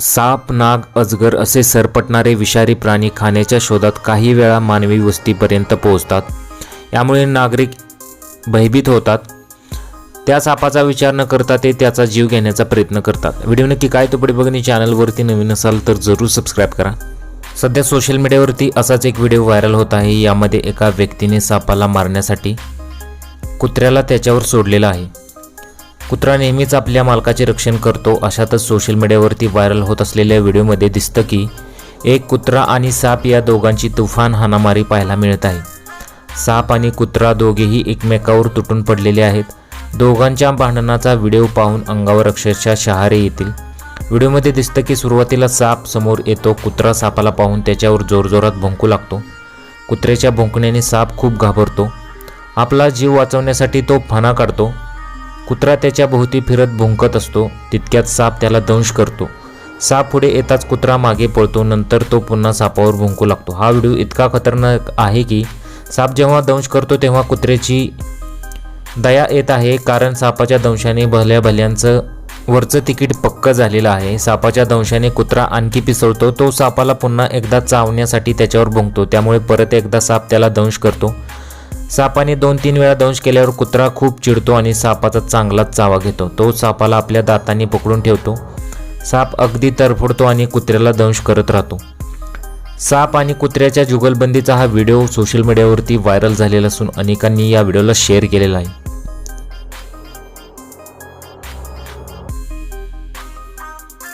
साप नाग अजगर असे सरपटणारे विषारी प्राणी खाण्याच्या शोधात काही वेळा मानवी वस्तीपर्यंत पोहोचतात. यामुळे नागरिक भयभीत होतात. त्या सापाचा विचार न करता ते त्याचा जीव घेण्याचा प्रयत्न करतात. व्हिडिओ नक्की काय तो पुढे बघणे चॅनलवरती नवीन असाल तर जरूर सबस्क्राईब करा. सध्या सोशल मीडियावरती असाच एक व्हिडिओ व्हायरल होत आहे. यामध्ये एका व्यक्तीने सापाला मारण्यासाठी कुत्र्याला त्याच्यावर सोडलेला आहे. कुत्रा नेहमीच आपल्या मालकाचे रक्षण करतो. अशातच सोशल मीडियावरती व्हायरल होत असलेल्या व्हिडिओमध्ये दिसतं की एक कुत्रा आणि साप या दोघांची तुफान हाणामारी पाहायला मिळत आहे. साप आणि कुत्रा दोघेही एकमेकावर तुटून पडलेले आहेत. दोघांच्या भांडणाचा व्हिडिओ पाहून अंगावर अक्षरशः शहारे येतील. व्हिडिओमध्ये दिसतं की सुरुवातीला साप समोर येतो कुत्रा सापाला पाहून त्याच्यावर जोरजोरात भुंकू लागतो. कुत्र्याच्या भुंकण्याने साप खूप घाबरतो. आपला जीव वाचवण्यासाठी तो फणा काढतो. कुत्रा त्याच्या भोवती फिरत भुंकत असतो तितक्यात साप त्याला दंश करतो. साप पुढे येताच कुत्रा मागे पळतो नंतर तो पुन्हा सापावर भुंकू लागतो. हा व्हिडिओ इतका खतरनाक आहे की साप जेव्हा दंश करतो तेव्हा कुत्र्याची दया येत आहे कारण सापाच्या दंशाने भल्या भल्यांचं वरचं तिकीट पक्क झालेलं आहे. सापाच्या दंशाने कुत्रा आणखी पिसळतो तो सापाला पुन्हा एकदा चावण्यासाठी त्याच्यावर भुंकतो. त्यामुळे परत एकदा साप त्याला दंश करतो. सापाने दोन तीन वेळा दंश केल्यावर कुत्रा खूप चिडतो आणि सापाचा चांगलाच चावा घेतो. तो सापाला आपल्या दातांनी पकडून ठेवतो. साप अगदी तरफडतो आणि कुत्र्याला दंश करत राहतो. साप आणि कुत्र्याच्या जुगलबंदीचा हा व्हिडिओ सोशल मीडियावरती व्हायरल झालेला असून अनेकांनी या व्हिडिओला शेअर केलेला आहे.